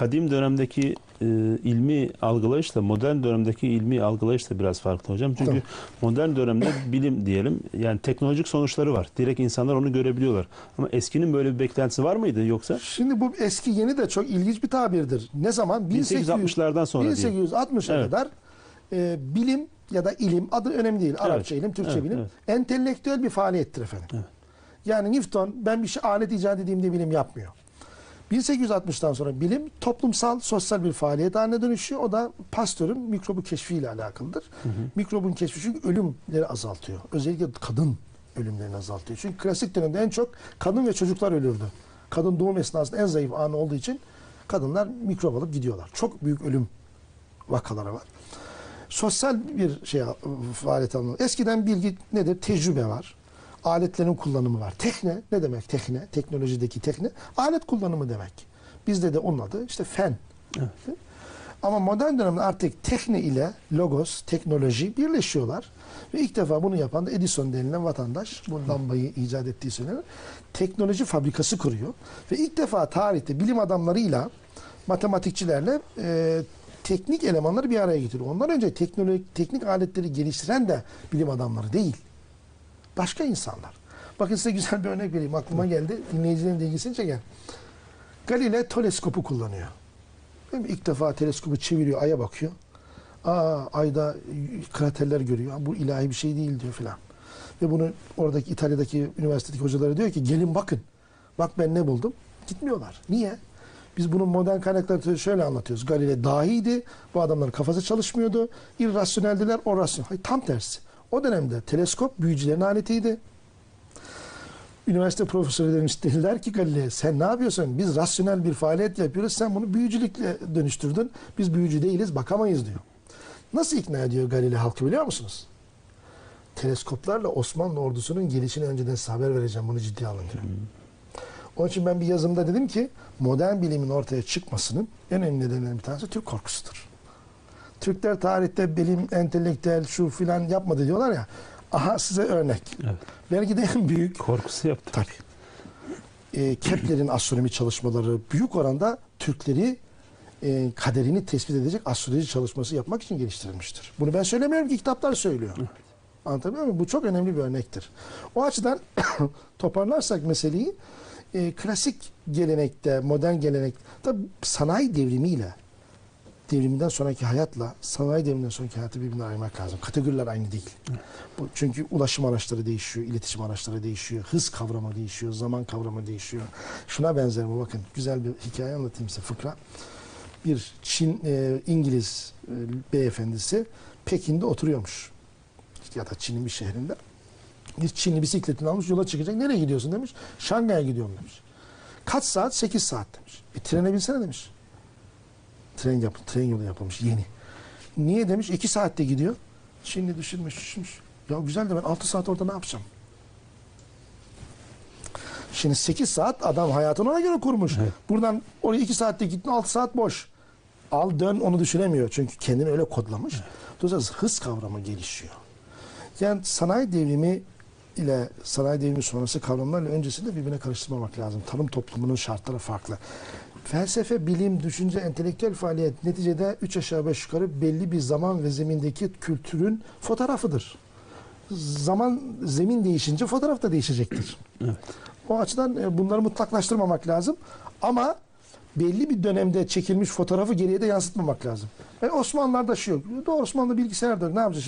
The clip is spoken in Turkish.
kadim dönemdeki e, ilmi algılayışla modern dönemdeki ilmi algılayış da biraz farklı hocam. Çünkü Tabii. modern dönemde bilim diyelim yani teknolojik sonuçları var. Direkt insanlar onu görebiliyorlar. Ama eskinin böyle bir beklentisi var mıydı yoksa? Şimdi bu eski yeni de çok ilginç bir tabirdir. Ne zaman? 1800 1860'lardan sonra diye. 1860'a Evet. kadar e, bilim ya da ilim adı önemli değil. Arapça ilim, Türkçe Evet, bilim. evet. Entelektüel bir faaliyettir efendim. Evet. Yani Newton ben bir şey alet icat edeyim diye bilim yapmıyor. 1860'tan sonra bilim toplumsal, sosyal bir faaliyet haline dönüşüyor. O da Pasteur'ün mikrobu keşfiyle alakalıdır. Mikrobun keşfi çünkü ölümleri azaltıyor. Özellikle kadın ölümlerini azaltıyor. Çünkü klasik dönemde en çok kadın ve çocuklar ölürdü. Kadın doğum esnasında en zayıf anı olduğu için kadınlar mikrop alıp gidiyorlar. Çok büyük ölüm vakaları var. Sosyal bir şey faaliyet alanı. Eskiden bilgi nedir? Tecrübe var. Aletlerin kullanımı var. Tekne ne demek tekne? Teknolojideki tekne. Alet kullanımı demek. Bizde de onun adı işte fen. Ama modern dönemde artık tekne ile logos, teknoloji birleşiyorlar. Ve ilk defa bunu yapan da Edison denilen vatandaş, bu lambayı icat ettiği söylenir. Teknoloji fabrikası kuruyor. Ve ilk defa tarihte bilim adamlarıyla, matematikçilerle e, teknik elemanları bir araya getiriyor. Ondan önce teknolojik, teknik aletleri geliştiren de bilim adamları değil. Başka insanlar. Bakın size güzel bir örnek vereyim. Aklıma geldi. Dinleyicilerin de ilgisini çeken. Galileo teleskopu kullanıyor. İlk defa teleskopu çeviriyor, aya bakıyor. Aa, ayda kraterler görüyor. Bu ilahi bir şey değil diyor filan. Ve bunu oradaki İtalya'daki üniversitedeki hocaları diyor ki gelin bakın. Bak ben ne buldum. Gitmiyorlar. Niye? Biz bunu modern kaynaklarda şöyle anlatıyoruz. Galileo dahiydi. Bu adamların kafası çalışmıyordu. İrrasyoneldiler, o rasyonel. Hayır, tam tersi. O dönemde teleskop büyücülerin aletiydi. Üniversite profesörü demiş dediler ki Galileo sen ne yapıyorsun? Biz rasyonel bir faaliyet yapıyoruz. Sen bunu büyücülükle dönüştürdün. Biz büyücü değiliz, bakamayız diyor. Nasıl ikna ediyor Galileo halkı biliyor musunuz? Teleskoplarla Osmanlı ordusunun gelişini önceden size haber vereceğim. Bunu ciddiye alın diyor. Onun için ben bir yazımda dedim ki modern bilimin ortaya çıkmasının en önemli nedenlerinden bir tanesi Türk korkusudur. Türkler tarihte bilim, entelektüel şu filan yapmadı diyorlar ya. Aha size örnek. Evet. Belki de en büyük Korkusu yaptı. Tabii. E, Kepler'in astronomi çalışmaları büyük oranda Türkleri e, kaderini tespit edecek astroloji çalışması yapmak için geliştirilmiştir. Bunu ben söylemiyorum ki kitaplar söylüyor. Anlatabiliyor muyum? Bu çok önemli bir örnektir. O açıdan toparlarsak meseleyi e, klasik gelenekte, modern gelenek, tabii sanayi devrimiyle devriminden sonraki hayatla sanayi devriminden sonraki hayatı birbirinden ayırmak lazım. Kategoriler aynı değil. Bu, çünkü ulaşım araçları değişiyor, iletişim araçları değişiyor, hız kavramı değişiyor, zaman kavramı değişiyor. Şuna benzer bu bakın. Güzel bir hikaye anlatayım size fıkra. Bir Çin e, İngiliz e, beyefendisi Pekin'de oturuyormuş. Ya da Çin'in bir şehrinde. Bir Çinli bisikletini almış yola çıkacak. Nereye gidiyorsun demiş. Şangay'a gidiyorum demiş. Kaç saat? 8 saat demiş. Bir trene binsene demiş. Tren yap, tren yolu yapılmış yeni. Niye demiş? 2 saatte gidiyor. Şimdi düşünmüş, düşünmüş. Ya güzel de ben 6 saat orada ne yapacağım? Şimdi 8 saat adam hayatını ona göre kurmuş. Evet. Buradan oraya 2 saatte gittin 6 saat boş. Al dön onu düşünemiyor. Çünkü kendini öyle kodlamış. Dolayısıyla hız kavramı gelişiyor. Yani sanayi devrimi ile sanayi devrimi sonrası kavramlarla öncesinde birbirine karıştırmamak lazım. Tarım toplumunun şartları farklı. Felsefe, bilim, düşünce, entelektüel faaliyet neticede üç aşağı beş yukarı belli bir zaman ve zemindeki kültürün fotoğrafıdır. Zaman, zemin değişince fotoğraf da değişecektir. Evet. O açıdan e, bunları mutlaklaştırmamak lazım. Ama belli bir dönemde çekilmiş fotoğrafı geriye de yansıtmamak lazım. E, Osmanlılar'da şu yok. Doğru Osmanlı bilgisayarda ne yapacağız?